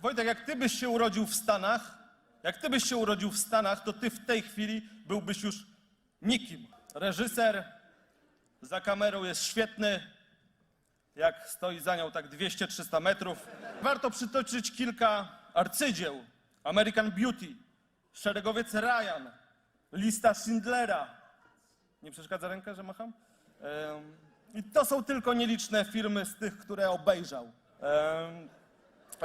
Wojtek, jak ty byś się urodził w Stanach, jak ty byś się urodził w Stanach, to ty w tej chwili byłbyś już nikim. Reżyser za kamerą jest świetny, jak stoi za nią tak 200-300 metrów. Warto przytoczyć kilka arcydzieł. American Beauty, Szeregowiec Ryan, Lista Schindlera. Nie przeszkadza ręka, że macham? I to są tylko nieliczne filmy z tych, które obejrzał.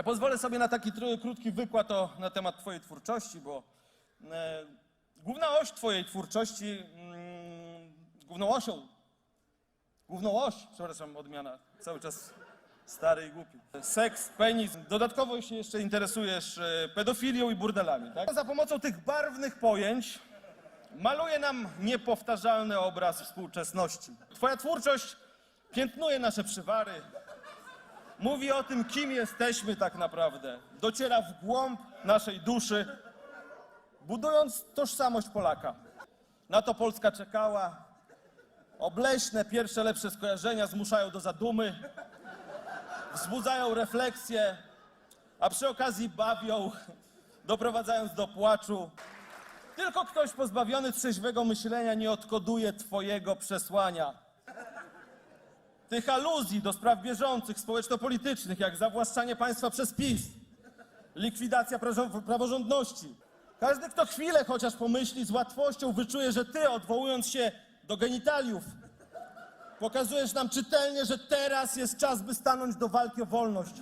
Pozwolę sobie na taki krótki wykład o, na temat twojej twórczości, bo e, główna oś twojej twórczości, mm, główną osią, główną oś, przepraszam, odmiana, cały czas stary i głupi. Seks, penis. Dodatkowo się jeszcze interesujesz e, pedofilią i burdelami, tak? Za pomocą tych barwnych pojęć maluje nam niepowtarzalny obraz współczesności. Twoja twórczość piętnuje nasze przywary, mówi o tym, kim jesteśmy tak naprawdę, dociera w głąb naszej duszy, budując tożsamość Polaka. Na to Polska czekała. Obleśne, pierwsze lepsze skojarzenia zmuszają do zadumy, wzbudzają refleksję, a przy okazji bawią, doprowadzając do płaczu. Tylko ktoś pozbawiony trzeźwego myślenia nie odkoduje twojego przesłania. Tych aluzji do spraw bieżących, społeczno-politycznych, jak zawłaszczanie państwa przez PiS, likwidacja praworządności. Każdy, kto chwilę chociaż pomyśli, z łatwością wyczuje, że ty, odwołując się do genitaliów, pokazujesz nam czytelnie, że teraz jest czas, by stanąć do walki o wolność.